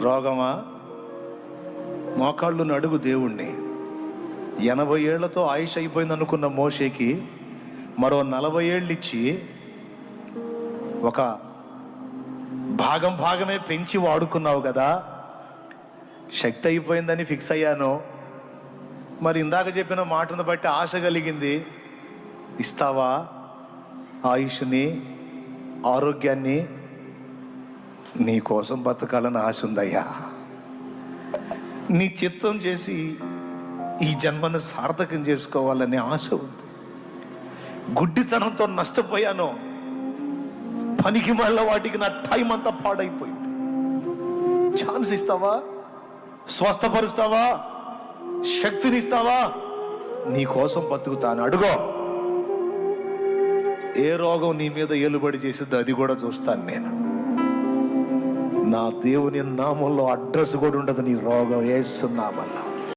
రోగమా? మోకాళ్ళు అడుగు దేవుణ్ణి. ఎనభై ఏళ్ళతో ఆయుష్ అయిపోయింది అనుకున్న మోషేకి మరో నలభై ఏళ్ళు ఇచ్చి ఒక భాగం భాగమే పెంచి వాడుకున్నావు కదా. శక్తి అయిపోయిందని ఫిక్స్ అయ్యాను. మరి ఇందాక చెప్పిన మాటను బట్టి ఆశ కలిగింది. ఇస్తావా? ఆయుష్ని ఆరోగ్యాన్ని నీ కోసం బతకాలని ఆశ ఉందయ్యా. నీ చిత్తం చేసి ఈ జన్మను సార్థకం చేసుకోవాలనే ఆశ ఉంది. గుడ్డితనంతో నష్టపోయాను పనికి మళ్ళీ వాటికి నా టైం అంతా పాడైపోయింది. ఛాన్స్ ఇస్తావా? స్వస్థపరుస్తావా? శక్తిని ఇస్తావా నీ కోసం బతుకుతాను. అడుగో. ఏ రోగం నీ మీద ఏలుబడి చేసిద్దో అది కూడా చూస్తాను నేను. నా దేవుని నామంలో అడ్రస్ కూడా ఉండదు నీ రోగం. వేస్తున్నామల్లా